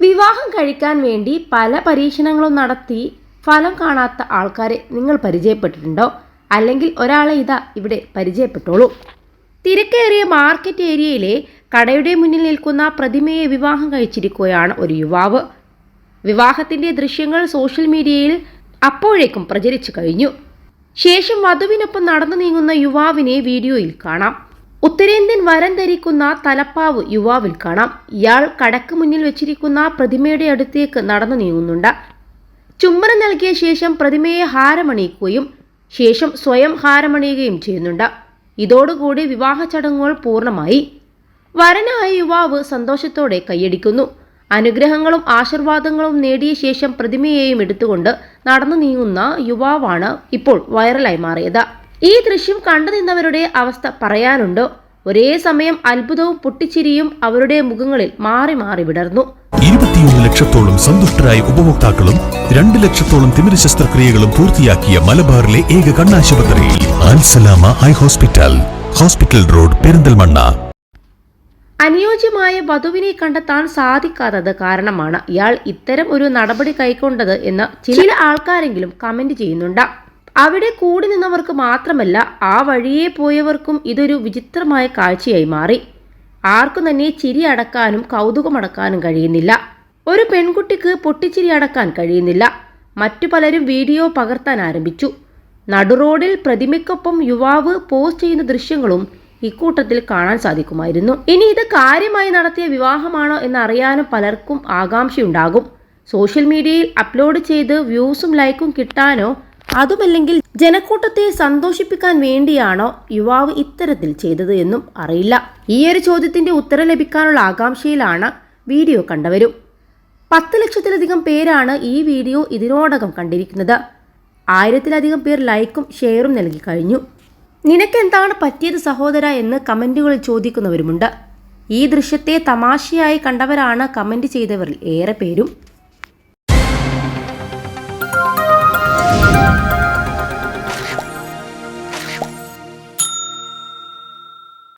വിവാഹം കഴിക്കാൻ വേണ്ടി പല പരീക്ഷണങ്ങളും നടത്തി ഫലം കാണാത്ത ആൾക്കാരെ നിങ്ങൾ പരിചയപ്പെട്ടിട്ടുണ്ടോ? അല്ലെങ്കിൽ ഒരാളെ ഇതാ ഇവിടെ പരിചയപ്പെട്ടോളൂ. തിരക്കേറിയ മാർക്കറ്റ് ഏരിയയിലെ കടയുടെ മുന്നിൽ നിൽക്കുന്ന പ്രതിമയെ വിവാഹം കഴിച്ചിരിക്കുകയാണ് ഒരു യുവാവ്. വിവാഹത്തിന്റെ ദൃശ്യങ്ങൾ സോഷ്യൽ മീഡിയയിൽ അപ്പോഴേക്കും പ്രചരിച്ചു കഴിഞ്ഞു. ശേഷം വധുവിനൊപ്പം നടന്നു നീങ്ങുന്ന യുവാവിനെ വീഡിയോയിൽ കാണാം. ഉത്തരേന്ത്യൻ വരം ധരിക്കുന്ന തലപ്പാവ് യുവാവിൽ കാണാം. ഇയാൾ കടക്ക് മുന്നിൽ വെച്ചിരിക്കുന്ന പ്രതിമയുടെ അടുത്തേക്ക് നടന്നു നീങ്ങുന്നുണ്ട്. ചുംബനം നൽകിയ ശേഷം പ്രതിമയെ ഹാരമണിയിക്കുകയും ശേഷം സ്വയം ഹാരമണിയുകയും ചെയ്യുന്നുണ്ട്. ഇതോടുകൂടി വിവാഹ ചടങ്ങുകൾ പൂർണമായി. വരനായ യുവാവ് സന്തോഷത്തോടെ കൈയടിക്കുന്നു. അനുഗ്രഹങ്ങളും ആശീർവാദങ്ങളും നേടിയ ശേഷം പ്രതിമയെയും എടുത്തുകൊണ്ട് നടന്നു നീങ്ങുന്ന യുവാവാണ് ഇപ്പോൾ വൈറലായി മാറിയത്. ഈ ദൃശ്യം കണ്ടു നിന്നവരുടെ അവസ്ഥ പറയാനുണ്ടോ. ഒരേ സമയം അത്ഭുതവും പൊട്ടിച്ചിരിയും അവരുടെ മുഖങ്ങളിൽ മാറി മാറി വിടർന്നു. ഇരുപത്തിയൊന്ന് ലക്ഷത്തോളം സന്തുഷ്ടരായ ഉപഭോക്താക്കളും രണ്ട് ലക്ഷത്തോളം തിമിര ശസ്ത്രക്രിയകളും പൂർത്തിയാക്കിയ മലബാറിലെ ഏക കണ്ണാശുപത്രി Al Salama eye hospital hospital road Perinthalmanna. അനുയോജ്യമായ വധുവിനെ കണ്ടെത്താൻ സാധിക്കാത്തത് കാരണമാണ് ഇയാൾ ഇത്തരം ഒരു നടപടി കൈക്കൊണ്ടത് എന്ന് ചില ആൾക്കാരെങ്കിലും കമന്റ് ചെയ്യുന്നുണ്ട്. അവിടെ കൂടി നിന്നവർക്ക് മാത്രമല്ല ആ വഴിയെ പോയവർക്കും ഇതൊരു വിചിത്രമായ കാഴ്ചയായി മാറി. ആർക്കും തന്നെ ചിരി അടക്കാനും കൗതുകമടക്കാനും കഴിയുന്നില്ല. ഒരു പെൺകുട്ടിക്ക് പൊട്ടിച്ചിരി അടക്കാൻ കഴിയുന്നില്ല. മറ്റു പലരും വീഡിയോ പകർത്താൻ ആരംഭിച്ചു. നടുറോഡിൽ പ്രതിമയ്ക്കൊപ്പം യുവാവ് പോസ്റ്റ് ചെയ്യുന്ന ദൃശ്യങ്ങളും ഇക്കൂട്ടത്തിൽ കാണാൻ സാധിക്കുമായിരുന്നു. ഇനി ഇത് കാര്യമായി നടത്തിയ വിവാഹമാണോ എന്നറിയാനും പലർക്കും ആകാംക്ഷയുണ്ടാകും. സോഷ്യൽ മീഡിയയിൽ അപ്ലോഡ് ചെയ്ത് വ്യൂസും ലൈക്കും കിട്ടാനോ അതുമല്ലെങ്കിൽ ജനക്കൂട്ടത്തെ സന്തോഷിപ്പിക്കാൻ വേണ്ടിയാണോ യുവാവ് ഇത്തരത്തിൽ ചെയ്തത് എന്നും അറിയില്ല. ഈയൊരു ചോദ്യത്തിന്റെ ഉത്തരം ലഭിക്കാനുള്ള ആകാംക്ഷയിലാണ് വീഡിയോ കണ്ടവരും. പത്ത് ലക്ഷത്തിലധികം പേരാണ് ഈ വീഡിയോ ഇതിനോടകം കണ്ടിരിക്കുന്നത്. ആയിരത്തിലധികം പേർ ലൈക്കും ഷെയറും നൽകി കഴിഞ്ഞു. നിനക്കെന്താണ് പറ്റിയത് സഹോദര എന്ന് കമന്റുകളിൽ ചോദിക്കുന്നവരുമുണ്ട്. ഈ ദൃശ്യത്തെ തമാശയായി കണ്ടവരാണ് കമന്റ് ചെയ്തവരിൽ ഏറെ പേരും.